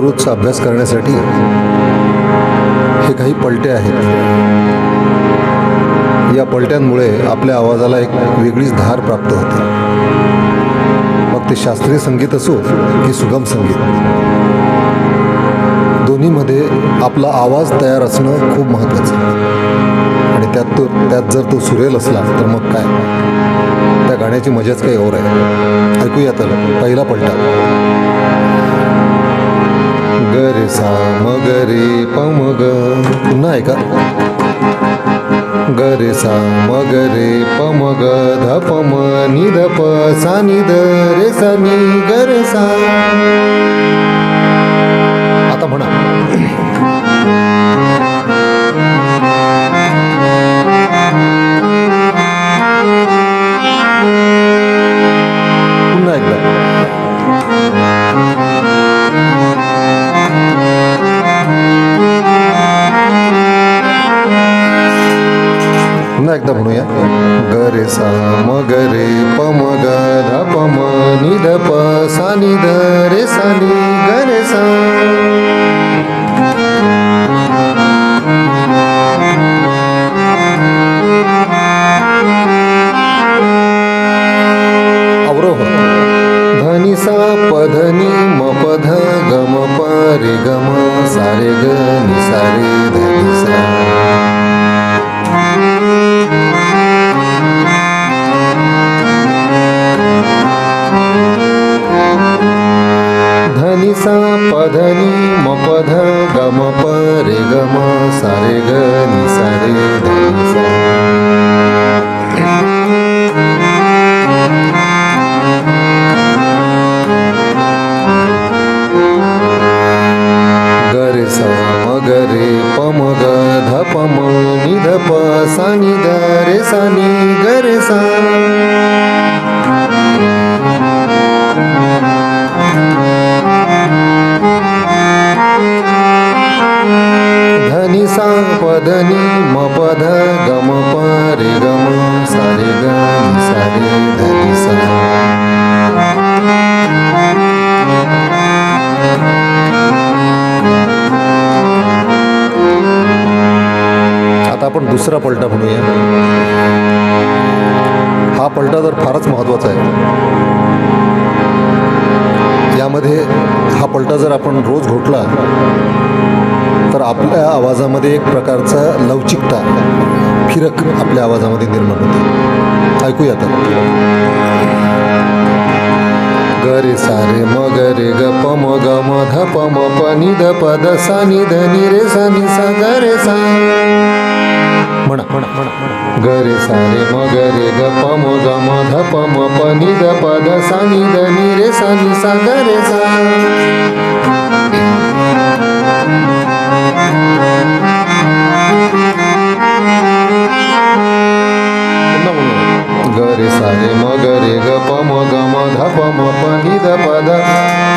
रोजचा अभ्यास करण्यासाठी हे काही पलटे आहेत. या पलट्यांमुळे आपल्या आवाजाला एक वेगळीच धार प्राप्त होते. मग ते शास्त्रीय संगीत असो की सुगम संगीत. दोन्हीमध्ये आपला आवाज तयार असणं खूप महत्त्वाचं आणि त्यात तो त्यात जर तो सुरेल असला तर मग काय? त्या गाण्याची मजाच काही और आहे. ऐकूया तर पहिला पलटा. गरे पमग. ग रे ग पुन्हा ऐका. ग सा म रे प ग ध प नि ध प सा नि ध रे सा नि ग सा. आता म्हणा. पुन्हा एकदा म्हणूया. ग रे सा म ग रे प म ग ध प म नि ध प सा नि ध रे सा नि ग रे सा धनी सा प म पध गम प रे ग सारे सा रे ग नि सा प मपध ग परे गम से गी सरे ध गरे म गरे पम ग ध प नि ध रे धरे गरे सा। सांग पदनी प धनी म प ध ग प रे गम सा रे ग सा रे सा आता आपण दुसरा पलटा म्हणूया. हा पलटा तर फारच महत्त्वाचा आहे. यामध्ये हा पलटा जर आपण रोज घोटला तर आपल्या आवाजामध्ये एक प्रकारचा लवचिकता फिरक आपल्या आवाजामध्ये निर्माण होते. ऐकूया तर ग रे सा रे ग प म ग म ध प म प नि ध प द सा नि ध नि रे सा नि सा ग रे सा. म्हणा म्हणा म्हणा म्हणा. ग रे सा रे म ग रे ग प म ग म ध प म प नि ध प द सा नि ध नि रे सा नि सा ग रे सा. पुन्हा म्हणूया. ग म ग रे प म ग म ध प म प नि ध प द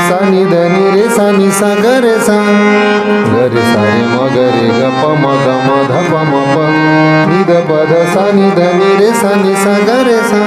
सा नि ध नि रे सा नि सा ग रे सा ग रे सा म ग रे ग प म ग म ध प म प नि ध प द सा नि ध नि रे सा नि सा ग रे सा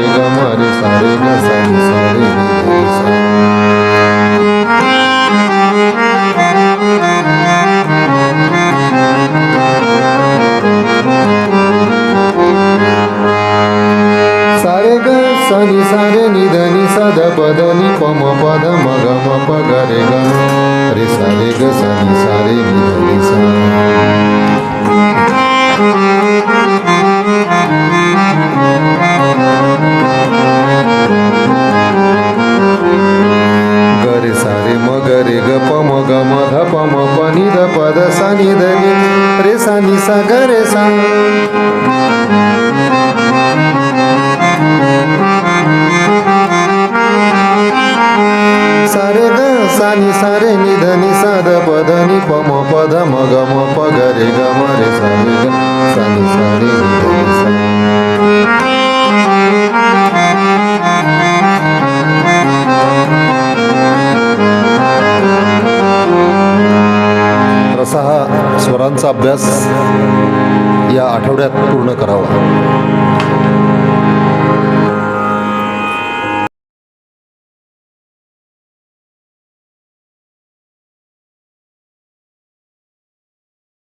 रे ग म रे सा रे ग सा नि सा रे नि ध नि सा सारे ग सा नि सा रे नि ध नि सा ध प ध नि प म प ध म ग म प ग रे ग द सा नि ध नि रे सा नि सा ग रे सा सा रे ग सा नि सा रे नि ध नि सा ध प ध नि प म प ध म ग म प ग रे ग म रे सा रे ग सा नि हा अभ्यास या आठवड्यात पूर्ण करावा.